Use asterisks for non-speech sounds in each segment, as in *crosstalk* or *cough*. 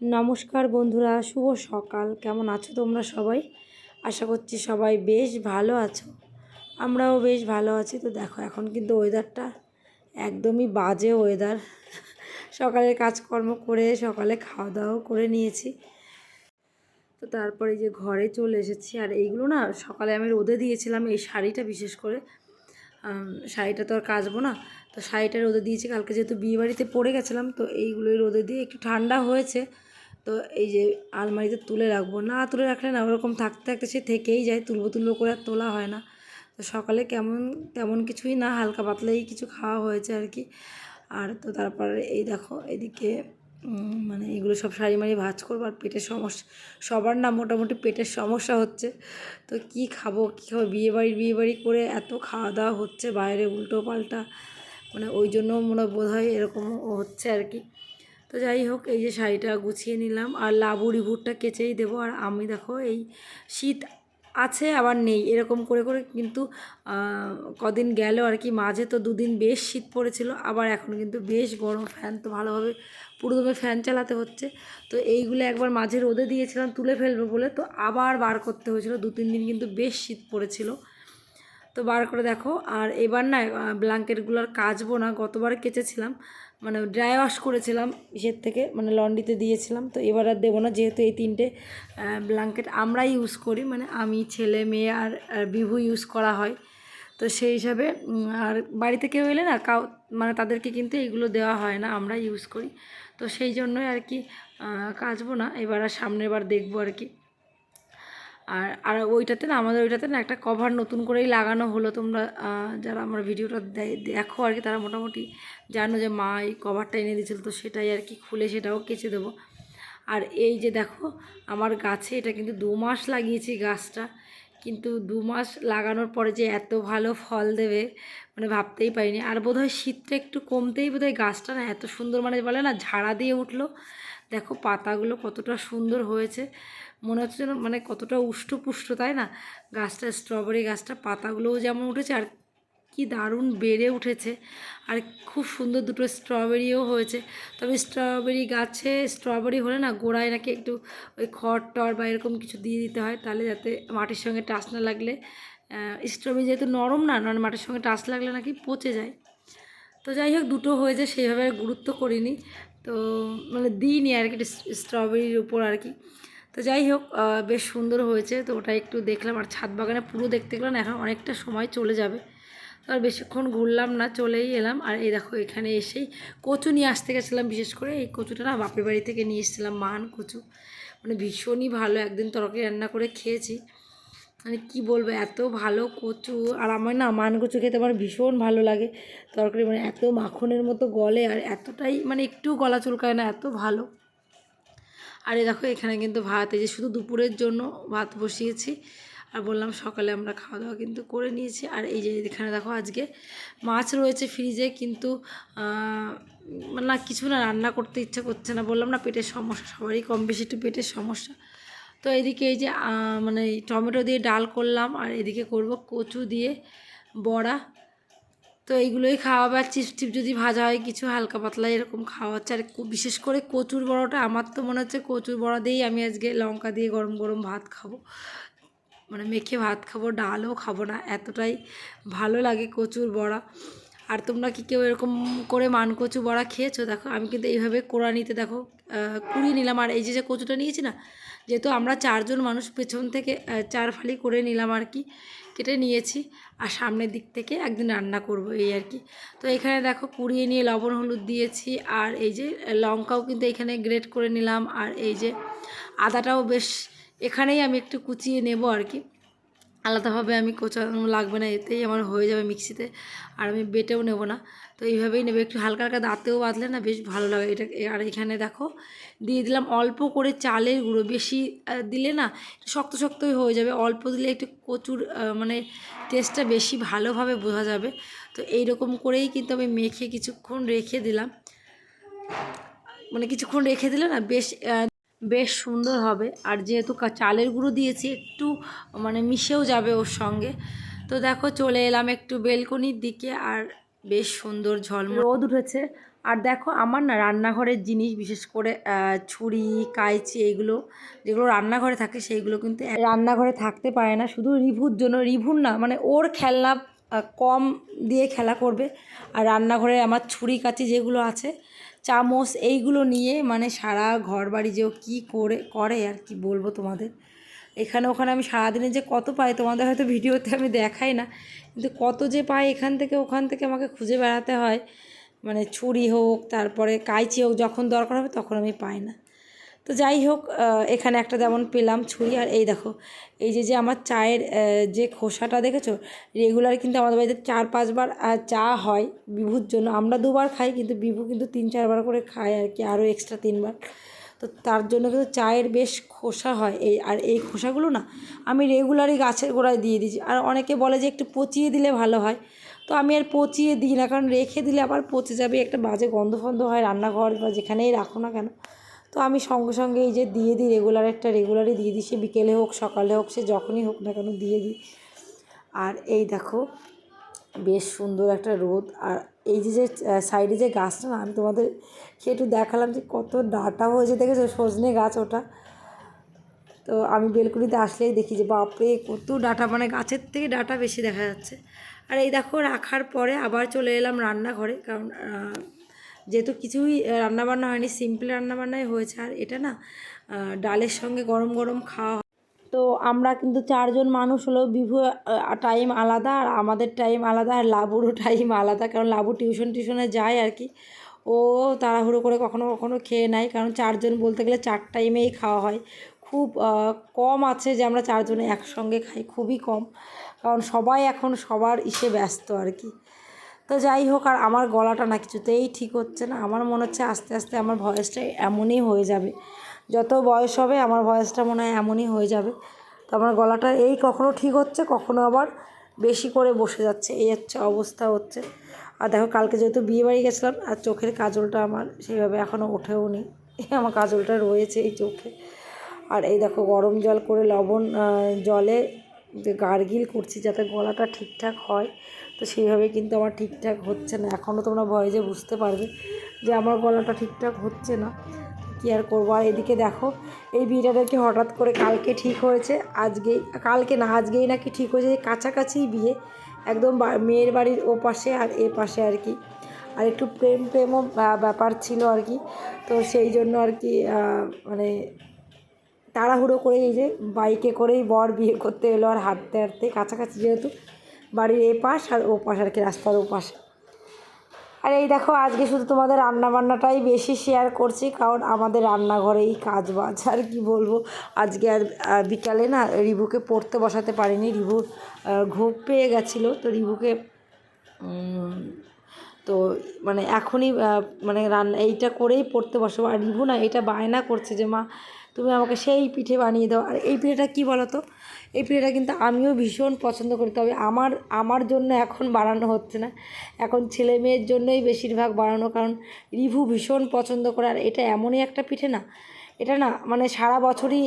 নমস্কার বন্ধুরা, শুভ সকাল। কেমন আছো তোমরা সবাই? আশা করছি সবাই বেশ ভালো আছো। আমরাও বেশ ভালো আছি। তো দেখো, এখন কিন্তু ওয়েদারটা একদমই বাজে ওয়েদার সকালের কাজকর্ম করে সকালে খাওয়া দাওয়াও করে নিয়েছি। তো তারপরে যে ঘরে চলে এসেছি। আর এইগুলো না, সকালে আমি রোদে দিয়েছিলাম এই শাড়িটা বিশেষ করে। শাড়িটা তো আর কাচবো না। তো শাড়িটা রোদে দিয়েছি। কালকে যেহেতু বিয়ে বাড়িতে পরে গেছিলাম, তো এইগুলোই রোদে দিয়ে একটু ঠান্ডা হয়েছে। তো এই যে আলমারিতে তুলে রাখব। না তুলে রাখলে না ওরকম থাকতে থাকতে সে থেকেই যায়, তুলবো তুলবো করে আর তোলা হয় না। তো সকালে কেমন, তেমন কিছুই না, হালকা পাতলাই কিছু খাওয়া হয়েছে আর কি। আর তো তারপরে এই দেখো, এদিকে মানে এগুলো সব শাড়ি মারি ভাজ করব আর পেটের সমস্যা, সবার না মোটামুটি পেটের সমস্যা হচ্ছে। তো কি খাব, কী খাব? বিয়ে বাড়ি বিয়ে বাড়ি করে এত খাওয়া দাওয়া হচ্ছে, বাইরে উল্টো পাল্টা। মানে ওই জন্য মনে বোধ হয় এরকম হচ্ছে আর কি। তো যাই হোক, এই যে শাড়িটা গুছিয়ে নিলাম আর লাবুরি ভুটটা কেচেই দেবো। আর আমি দেখো, এই শীত আছে, আবার নেই। এরকম করে করে কিন্তু কদিন গেল আর কি, মাঝে তো দুদিন বেশ শীত পড়েছিল, আবার এখন কিন্তু বেশ গরম ফ্যান। তো ভালোভাবে পুরো দমে ফ্যান চালাতে হচ্ছে। তো এইগুলো একবার মাঝে রোদে দিয়েছিলাম, তুলে ফেলব বলে, তো আবার বার করতে হয়েছিল। দু তিন দিন কিন্তু বেশ শীত পড়েছিল। তো বার করে দেখো। আর এবার না ব্ল্যাঙ্কেটগুলো আর কাচবো না, গতবার কেচেছিলাম। মানে ড্রাই ওয়াশ করেছিলাম ইসের থেকে মানে লন্ড্রিতে দিয়েছিলাম। তো এবার আর দেবো না, যেহেতু এই তিনটে ব্ল্যাঙ্কেট আমরাই ইউজ করি। মানে আমি, ছেলে, মেয়ে আর বিভু ইউজ করা হয়। তো সেই হিসাবে আর বাড়িতে কেউ এলে না, কাউ মানে তাদেরকে কিন্তু এইগুলো দেওয়া হয় না আমরা ইউজ করি। তো সেই জন্যই আর কি কাচবো না। এবার আর সামনের বার দেখব আর কি। আর আর ওইটাতে না, আমাদের ওইটাতে না একটা কভার নতুন করেই লাগানো হলো। তোমরা যারা আমার ভিডিওটা দেখো আর কি, তারা মোটামুটি জানো যে মা এই কভারটা এনে দিয়েছিল, তো সেটাই আর কি খুলে সেটাও কেচে দেবো। আর এই যে দেখো, আমার গাছে এটা কিন্তু দু মাস লাগিয়েছি গাছটা, কিন্তু দু মাস লাগানোর পরে যে এত ভালো ফল দেবে মানে ভাবতেই পারিনি। আর বোধহয় শীতটা একটু কমতেই বোধহয় গাছটা না এত সুন্দর মানে বলে না, ঝাড়া দিয়ে উঠল। দেখো পাতাগুলো কতটা সুন্দর হয়েছে। মনে হচ্ছে যেন মানে কতটা উষ্ঠপুষ্ট, তাই না? গাছটা স্ট্রবেরি গাছটা, পাতাগুলোও যেমন উঠেছে আর কি দারুণ বেড়ে উঠেছে। আর খুব সুন্দর দুটো স্ট্রবেরিও হয়েছে। তবে স্ট্রবেরি গাছে স্ট্রবেরি হলে না গোড়ায় নাকি একটু ওই খড় টর বা এরকম কিছু দিয়ে দিতে হয়, তাহলে যাতে মাটির সঙ্গে টাচ না লাগলে স্ট্রবেরি যেহেতু নরম না মানে মাটির সঙ্গে টাচ লাগলে নাকি পচে যায়। তো যাই হোক, দুটো হয়েছে, সেইভাবে গুরুত্ব করিনি। তো মানে দিইনি আর কি স্ট্রবেরির উপর আর কি। তো যাই হোক বেশ সুন্দর হয়েছে। তো ওটা একটু দেখলাম, আর ছাদ বাগানে পুরো দেখতে গেলাম, এখন অনেকটা সময় চলে যাবে। তো আর বেশিক্ষণ ঘুরলাম না, চলেই এলাম। আর এই দেখো, এখানে এসেই কচু নিয়ে আসতে গেছিলাম, বিশেষ করে। এই কচুটা না বাপের বাড়ি থেকে নিয়ে এসেছিলাম, মান কচু। মানে ভীষণই ভালো, একদিন তরকারি রান্না করে খেয়েছি। মানে কি বলব, এত ভালো কচু, আর আমার না মান কচু খেতে আমার ভীষণ ভালো লাগে। তরকারি মানে এত মাখনের মতো গলে, আর এতটাই মানে একটু গলা চুলকায় না, এত ভালো। আর এই দেখো, এখানে কিন্তু ভাত, এই যে শুধু দুপুরের জন্য ভাত বসিয়েছি। আর বললাম সকালে আমরা খাওয়া দাওয়া কিন্তু করে নিয়েছি। আর এই যে এখানে দেখো, আজকে মাছ রয়েছে ফ্রিজে, কিন্তু মানে না, কিছু না, রান্না করতে ইচ্ছে করছে না। বললাম না, পেটের সমস্যা, সবারই কম বেশি একটু পেটের সমস্যা। তো এদিকে এই যে মানে টমেটো দিয়ে ডাল করলাম, আর এদিকে করব কচু দিয়ে বড়া। তো এইগুলোই খাওয়াবে, আর চিপস টিপ যদি ভাজা হয়, কিছু হালকা পাতলা এরকম খাওয়া হচ্ছে। আর বিশেষ করে কচুর বড়াটা, আমার তো মনে হচ্ছে কচুর বড়া দিয়েই আমি আজকে লঙ্কা দিয়ে গরম গরম ভাত খাব। মানে মেখে ভাত খাব, ডালও খাব না, এতটাই ভালো লাগে কচুর বড়া। আর তোমরা কি কেউ এরকম করে মান কচু বড়া খেয়েছো? দেখো, আমি কিন্তু এইভাবে কোড়া নিতে, দেখো কুড়িয়ে নিলাম। আর এই যে যে কচুটা নিয়েছি না যেহেতু আমরা চারজন মানুষ পেছন থেকে চার ফালি করে নিলাম আর কি, কেটে নিয়েছি। আর সামনের দিক থেকে একদিন রান্না করব এই আর কি। তো এখানে দেখো কুড়িয়ে নিয়ে লবণ, হলুদ দিয়েছি। আর এই যে লঙ্কাও কিন্তু এখানে গ্রেট করে নিলাম। আর এই যে আদাটাও বেশ, এখানেই আমি একটু কুচিয়ে নেব আর কি। আলাদাভাবে আমি কোচানো লাগবে না, এতেই আমার হয়ে যাবে মিক্সিতে। আর আমি বেটেও নেব না। তো এইভাবেই নেবে। একটু হালকা হালকা দাঁতেও বাঁধলে না বেশ ভালো লাগে। এটা আর এখানে দেখো, দিয়ে দিলাম অল্প করে চালের গুঁড়ো। বেশি দিলে না শক্ত শক্তই হয়ে যাবে। অল্প দিলে একটু কচুর মানে টেস্টটা বেশি ভালোভাবে বোঝা যাবে। তো এই রকম করেই কিন্তু আমি মেখে কিছুক্ষণ রেখে দিলাম। মানে কিছুক্ষণ রেখে দিলে না বেশ বেশ সুন্দর হবে। আর যেহেতু চালের গুঁড়ো দিয়েছি, একটু মানে মিশেও যাবে ওর সঙ্গে। তো দেখো, চলে এলাম একটু বেলকনির দিকে আর বেশ সুন্দর ঝলমল। রোদ উঠেছে। আর দেখো, আমার না রান্নাঘরের জিনিস, বিশেষ করে ছুরি কাঁচি এইগুলো, যেগুলো রান্নাঘরে থাকে সেইগুলো কিন্তু রান্নাঘরে থাকতে পারে না। শুধু রিভুর জন্য, রিভুর না মানে ওর খেলনা কম দিয়ে খেলা করবে। আর রান্নাঘরে আমার ছুরি কাঁচি যেগুলো আছে, চামচ এইগুলো নিয়ে মানে সারা ঘর বাড়ি যে কী করে করে আর কি বলব তোমাদের। এখানে ওখানে আমি সারাদিনে যে কত পাই তোমাদের হয়তো ভিডিওতে আমি দেখাই না, কিন্তু কত যে পাই এখান থেকে ওখান থেকে আমাকে খুঁজে বেড়াতে হয়। মানে ছুরি হোক, তারপরে কাইচি হোক, যখন দরকার হবে তখন আমি পাই না। তো যাই হোক এখানে একটা যেমন পেলাম ছুরি, আর এই দেখো, এই যে যে আমার চায়ের যে খোসাটা দেখেছ রেগুলার কিন্তু আমাদের বাড়িতে চার পাঁচবার চা হয় বিভুর জন্য। আমরা দুবার খাই, কিন্তু বিভু কিন্তু তিন চারবার করে খায় আর কি, আরও এক্সট্রা তিনবার। তো তার জন্য কিন্তু চায়ের বেশ খোসা হয়। এই, আর এই খোসাগুলো না, আমি রেগুলারই গাছের গোড়ায় দিয়ে দিচ্ছি আর অনেকে বলে যে একটু পচিয়ে দিলে ভালো হয়। তো আমি আর পচিয়ে দিই না, কারণ রেখে দিলে আবার পচে যাবে, একটা বাজে গন্ধ ফন্ধ হয় রান্নাঘর বা যেখানেই রাখো না কেন। তো আমি সঙ্গে সঙ্গে এই যে দিয়ে দিই রেগুলার একটা রেগুলারই দিয়ে দিই। সে বিকেলে হোক, সকালে হোক, সে যখনই হোক না কেন দিয়ে দিই। আর এই দেখো, বেশ সুন্দর একটা রোদ। আর এই যে যে সাইডে যে গাছটা না, আমি তোমাদের একটু দেখালাম যে কত ডাটা হয়েছে, দেখেছ? সজনে গাছ ওটা। তো আমি বেলকুনিতে আসলেই দেখি যে, বাপরে, কত ডাটা। মানে গাছের থেকে ডাটা বেশি দেখা যাচ্ছে। আর এই দেখো, রাখার পরে আবার চলে এলাম রান্নাঘরে, কারণ যেহেতু কিছুই রান্নাবান্না হয়নি সিম্পল রান্নাবান্নাই হয়েছে। আর এটা না ডালের সঙ্গে গরম গরম খাওয়া তো আমরা কিন্তু চারজন মানুষ হলেও বিভু টাইম আলাদা আর আমাদের টাইম আলাদা আর লাবুরও টাইম আলাদা। কারণ লাবু টিউশন টিউশনে যায় আর কি। ও তাড়াহুড়ো করে কখনো কখনো খেয়ে নেয়। কারণ চারজন বলতে গেলে চার টাইমেই খাওয়া হয়। খুব কম আছে যে আমরা চারজনে একসঙ্গে খাই, খুবই কম। কারণ সবাই এখন সবার ইসে ব্যস্ত আর কি। তো যাই হোক, আর আমার গলাটা না কিছুতেই ঠিক হচ্ছে না। আমার মনে হচ্ছে আস্তে আস্তে আমার ভয়েসটা এমনই হয়ে যাবে। যত বয়স হবে, আমার ভয়েসটা মনে হয় এমনই হয়ে যাবে। তো আমার গলাটা এই কখনো ঠিক হচ্ছে, কখনো আবার বেশি করে বসে যাচ্ছে। এই হচ্ছে অবস্থা হচ্ছে। আর দেখো, কালকে যেহেতু বিয়ে বাড়ি গেছিলাম, আর চোখের কাজলটা আমার সেইভাবে এখনও ওঠেও নি। *laughs* আমার কাজলটা রয়েছে এই চোখে। আর এই দেখো, গরম জল করে লবণ জলে গার্গিল করছি যাতে গলাটা ঠিকঠাক হয়। তো সেইভাবে কিন্তু আমার ঠিকঠাক হচ্ছে না। এখনও তোমরা ভয়েসে বুঝতে পারবে যে আমার গলাটা ঠিকঠাক হচ্ছে না। কী আর করব? আর এদিকে দেখো, এই বিয়েটা নাকি হঠাৎ করে কালকে ঠিক হয়েছে? আজকেই কালকে না, আজকেই নাকি ঠিক হয়েছে। কাছাকাছি বিয়ে, একদম মেয়ের বাড়ির ও পাশে আর এ পাশে আর কি। আর একটু প্রেম প্রেমও ব্যাপার ছিল আর কি। তো সেই জন্য আর কি মানে তাড়াহুড়ো করে এই যে বাইকে করেই বর বিয়ে করতে এলো আর হাঁটতে হাঁটতে কাছাকাছি যেহেতু বাড়ির এ পাশ আর ও পাশ আর কি রাস্তার ও পাশে। আর এই দেখো আজকে শুধু তোমাদের রান্না বান্নাটাই বেশি শেয়ার করছি কারণ আমাদের রান্নাঘরেই কাজ বাজ আর কি বলব আজকে আর বিকালে না রিভুকে পড়তে বসাতে পারিনি। আহ, ঘুম পেয়ে গেছিল তো রিভুকে তো মানে এখনই মানে রান্না এইটা করেই পড়তে বসবো। আর রিভু না এটা বায়না করছে যে মা তুমি আমাকে সেই পিঠে বানিয়ে দাও। আর এই পিঠেটা কী বলো তো এই পিঠেটা কিন্তু আমিও ভীষণ পছন্দ করি। তবে আমার আমার জন্য এখন বানানো হচ্ছে না। এখন ছেলে মেয়ের জন্যই বেশিরভাগ বানানো। কারণ রিভু ভীষণ পছন্দ করে। আর এটা এমনই একটা পিঠে না? এটা না মানে সারা বছরই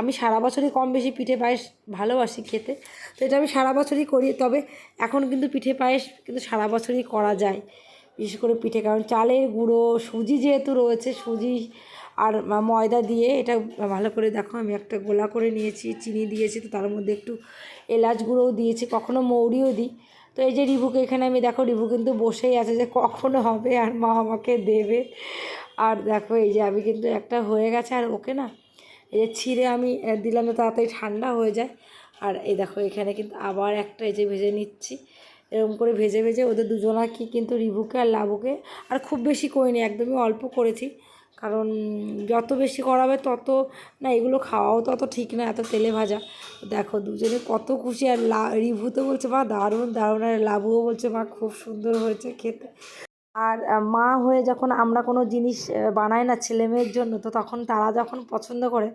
আমি সারা বছরই কম বেশি পিঠে পায়েস ভালোবাসি খেতে। তো এটা আমি সারা বছরই করি। তবে এখন কিন্তু পিঠে পায়েস কিন্তু সারা বছরই করা যায়। বিশেষ করে পিঠে। কারণ চালের গুঁড়ো, সুজি যেহেতু রয়েছে, সুজি আর ময়দা দিয়ে এটা ভালো করে দেখো, আমি একটা গোলা করে নিয়েছি, চিনি দিয়েছি, তো তার মধ্যে একটু এলাচ গুঁড়োও দিয়েছি, কখনো মৌরিও দিই। তো এই যে রিভুকে এখানে আমি দেখো, রিভু কিন্তু বসেই আছে যে কখনো হবে আর মা আমাকে দেবে। আর দেখো, এই যে আমি কিন্তু একটা হয়ে গেছে, আর ওকে না, এই যে ছিঁড়ে আমি দিলাম তো তাড়াতাড়ি ঠান্ডা হয়ে যায়। আর এই দেখো, এখানে কিন্তু আবার একটা এই যে ভেজে নিচ্ছি, এরকম করে ভেজে ভেজে ওদের দুজনাকে কিন্তু রিভুকে আর লাবুকে, আর খুব বেশি করিনি, একদমই অল্প করেছি। কারণ যত বেশি করাবে তত, না এগুলো খাওয়াও তত ঠিক না, এত তেলে ভাজা। দেখো দুজনে কত খুশি, আর লা রিভু তো বলছে, মা, দারুণ দারুণ। আর লাবুও বলছে, মা, খুব সুন্দর হয়েছে খেতে। আর মা হয়ে যখন আমরা কোনো জিনিস বানাই না ছেলে মেয়ের জন্য, তো তখন তারা যখন পছন্দ করে,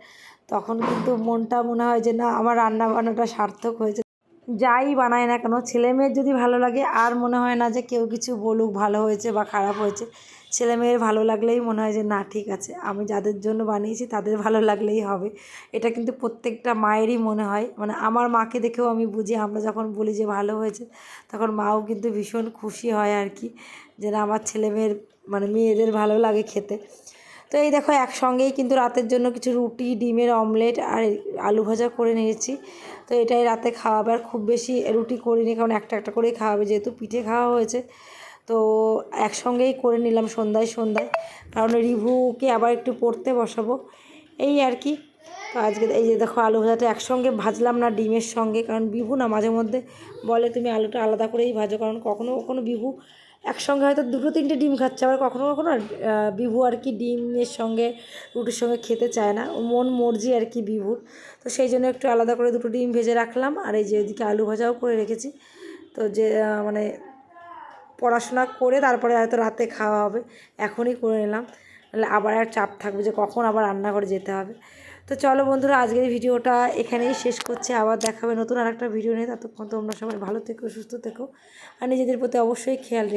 তখন কিন্তু মনটা মনে হয় যে, না, আমার রান্না বান্নাটা সার্থক হয়েছে। যাই বানায় না কেন, ছেলে মেয়ের যদি ভালো লাগে, আর মনে হয় না যে কেউ কিছু বলুক ভালো হয়েছে বা খারাপ হয়েছে ছেলে মেয়ের ভালো লাগলেই মনে হয় যে, না, ঠিক আছে, আমি যাদের জন্য বানিয়েছি তাদের ভালো লাগলেই হবে। এটা কিন্তু প্রত্যেকটা মায়েরই মনে হয়। মানে আমার মাকে দেখেও আমি বুঝি, আমরা যখন বলি যে, ভালো হয়েছে, তখন মাও কিন্তু ভীষণ খুশি হয় আর কি যে না আমার ছেলে মেয়ের মানে মেয়েদের ভালো লাগে খেতে। তো এই দেখো, একসঙ্গেই কিন্তু রাতের জন্য কিছু রুটি, ডিমের অমলেট আর আলু ভাজা করে নিয়েছি। তো এটাই রাতে খাওয়াবে, আর খুব বেশি রুটি করিনি, কারণ একটা একটা করেই খাওয়াবে, যেহেতু পিঠে খাওয়া হয়েছে। তো একসঙ্গেই করে নিলাম সন্ধ্যায় সন্ধ্যায়। কারণ রিভুকে আবার একটু পড়তে বসাবো। এই আর কি। তো আজকে এই যে দেখো আলু ভাজাটা একসঙ্গে ভাজলাম না ডিমের সঙ্গে। কারণ বিভু না মাঝে মধ্যে বলে, তুমি আলুটা আলাদা করেই ভাজো। কারণ কখনো কখনো বিভু একসঙ্গে হয়তো দুটো তিনটে ডিম খাচ্ছে। আবার কখনো কখনো বিভু আর কি ডিমের সঙ্গে রুটির সঙ্গে খেতে চায় না। মন মর্জি আর কি বিভুর। তো সেই জন্য একটু আলাদা করে দুটো ডিম ভেজে রাখলাম। আর এই যে এদিকে আলু ভাজাও করে রেখেছি। তো যে মানে পড়াশোনা করে তারপরে হয়তো রাতে খাওয়া হবে, এখনই করে নিলাম। নাহলে আবার আর চাপ থাকবে যে কখন আবার রান্নাঘরে যেতে হবে। তো চলো বন্ধুরা, আজকের ভিডিওটা এখানেই শেষ করছে। আবার দেখাবে নতুন আর একটা ভিডিও নিয়ে। ততক্ষণ তোমরা সবাই ভালো থেকো, সুস্থ থেকো, আর নিজেদের প্রতি অবশ্যই খেয়াল রেখো।